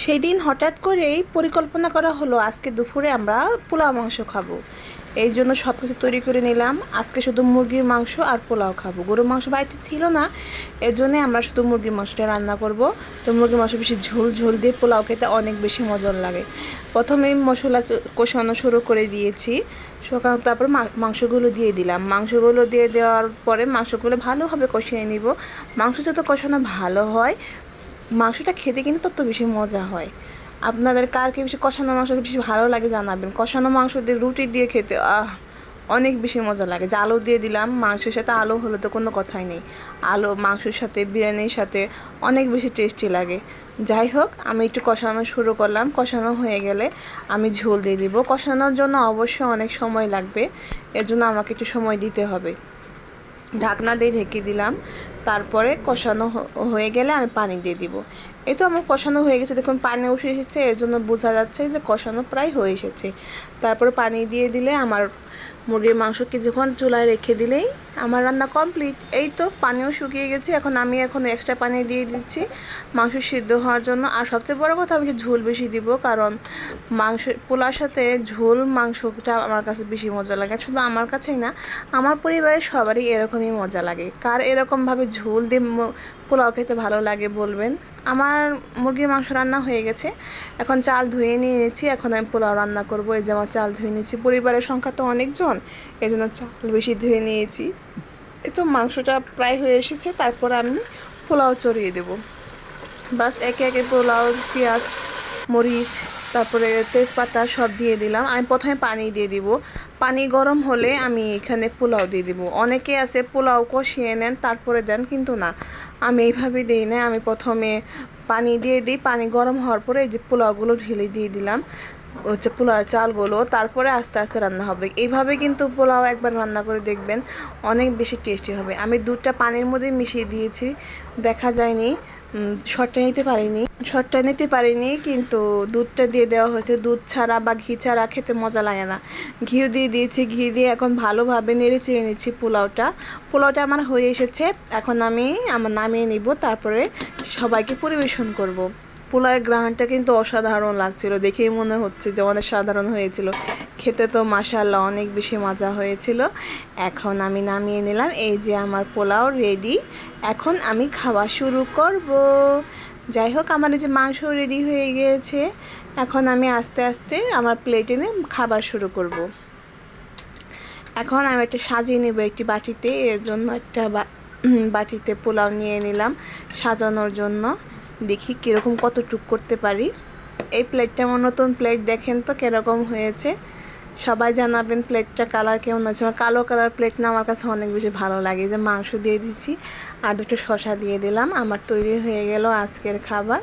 সেই দিন হঠাৎ করেই পরিকল্পনা করা হলো, আজকে দুপুরে আমরা পোলাও মাংস খাব। এই জন্য সব কিছু তৈরি করে নিলাম। আজকে শুধু মুরগির মাংস আর পোলাও খাব। গরুর মাংস বাড়িতে ছিল না এর জন্যে আমরা শুধু মুরগির মাংসটা রান্না করব। তো মুরগির মাংস বেশি ঝোল ঝোল দিয়ে পোলাও খেতে অনেক বেশি মজার লাগে। প্রথমে মশলা কষানো শুরু করে দিয়েছি। সকাল তারপর মাংসগুলো দিয়ে দিলাম। মাংসগুলো দিয়ে দেওয়ার পরে মাংসগুলো ভালোভাবে কষিয়ে নিব। মাংস যত কষানো ভালো হয় মাংসটা খেতে কিন্তু তত বেশি মজা হয়। আপনাদের কার কি বেশি কষানো মাংস বেশি ভালো লাগে জানাবেন। কষানো মাংস দিয়ে রুটি দিয়ে খেতে, আহ, অনেক বেশি মজা লাগে। যে আলু দিয়ে দিলাম, মাংসের সাথে আলু হলে তো কোনো কথাই নেই। আলু, মাংসের সাথে, বিরিয়ানির সাথে অনেক বেশি টেস্টি লাগে। যাই হোক, আমি একটু কষানো শুরু করলাম। কষানো হয়ে গেলে আমি ঝোল দিয়ে দিব। কষানোর জন্য অবশ্যই অনেক সময় লাগবে। এর জন্য আমাকে একটু সময় দিতে হবে। ঢাকনা দিয়ে ঢেকে দিলাম। তারপরে কষানো হয়ে গেলে আমি পানি দিয়ে দিব। এই তো আমার কষানো হয়ে গেছে। দেখুন, পানি উঠে এসেছে, এর জন্য বোঝা যাচ্ছে যে কষানো প্রায় হয়ে এসেছে। তারপরে পানি দিয়ে দিলে আমার মুরগির মাংস কিছুক্ষণ চুলায় রেখে দিলেই আমার রান্না কমপ্লিট। এই তো পানিও শুকিয়ে গেছে, এখন আমি এখন এক্সট্রা পানি দিয়ে দিচ্ছি মাংস সিদ্ধ হওয়ার জন্য। আর সবচেয়ে বড় কথা, আমি ঝোল বেশি দিব, কারণ মাংস, পোলার সাথে ঝোল মাংসটা আমার কাছে বেশি মজা লাগে। শুধু আমার কাছেই না, আমার পরিবারের সবারই এরকমই মজা লাগে। কার এরকমভাবে ঝোল দিয়ে পোলাও খেতে ভালো লাগে বলবেন? আমার মুরগির মাংস রান্না হয়ে গেছে। এখন চাল ধুয়ে নিয়ে নিয়েছি। এখন আমি পোলাও রান্না করব। এই যে আমার চাল ধুয়ে নিয়েছি। পরিবারের সংখ্যা তো অনেকজন। এই জন্য চাল বেশি ধুয়ে নিয়েছি। এ তো মাংসটা প্রায় হয়ে এসেছে। তারপর আমি পোলাও চড়িয়ে দেবো। বাস একে একে পোলাও, পেঁয়াজ, মরিচ, তারপরে তেজপাতা সব দিয়ে দিলাম। আমি প্রথমে পানি দিয়ে দিব। পানি গরম হলে আমি এখানে পোলাও দিয়ে দিব। অনেকে আছে পোলাও কষিয়ে নেন, তারপরে দেন, কিন্তু না। আমি এইভাবে দিই না আমি প্রথমে পানি দিয়ে দিই। পানি গরম হওয়ার পরে এই যে পোলাওগুলো ঢেলে দিয়ে দিলাম। হচ্ছে পোলাওর চালগুলো তারপরে আস্তে আস্তে রান্না হবে। এইভাবে কিন্তু পোলাও একবার রান্না করে দেখবেন, অনেক বেশি টেস্টি হবে। আমি দুধটা পানির মধ্যে মিশিয়ে দিয়েছি, দেখা যায়নি শর্টটা নিতে পারিনি। শর্টটা নিতে পারিনি, কিন্তু দুধটা দিয়ে দেওয়া হয়েছে। দুধ ছাড়া বা ঘি ছাড়া খেতে মজা লাগে না। ঘিও দিয়ে দিয়েছি, ঘি দিয়ে এখন ভালোভাবে নেড়ে চেড়ে নিচ্ছি পোলাওটা। পোলাওটা আমার হয়ে এসেছে, এখন আমি, আমার নামিয়ে নিব, তারপরে সবাইকে পরিবেশন করব। পোলাওয়ের গ্রাহানটা কিন্তু অসাধারণ লাগছিল, দেখেই মনে হচ্ছে যে অনেক সাধারণ হয়েছিল। খেতে তো মাশাল্লাহ অনেক বেশি মজা হয়েছিল। এখন আমি নামিয়ে নিলাম, এই যে আমার পোলাও রেডি এখন আমি খাওয়া শুরু করব। যাই হোক, আমার যে মাংস রেডি হয়ে গিয়েছে। এখন আমি আস্তে আস্তে আমার প্লেটে নিয়ে খাবার শুরু করব। এখন আমি একটা সাজিয়ে নেব একটি বাটিতে, এর জন্য একটা বাটিতে পোলাও নিয়ে নিলাম সাজানোর জন্য। দেখি কীরকম কত টুক করতে পারি। এই প্লেটটা আমার নতুন প্লেট দেখেন তো কীরকম হয়েছে। সবাই জানাবেন প্লেটটা কালার কেমন আছে। আমার কালো কালার প্লেট না, আমার কাছে অনেক বেশি ভালো লাগে। যে মাংস দিয়ে দিচ্ছি, আর দুটো শশা দিয়ে দিলাম। আমার তৈরি হয়ে গেল আজকের খাবার।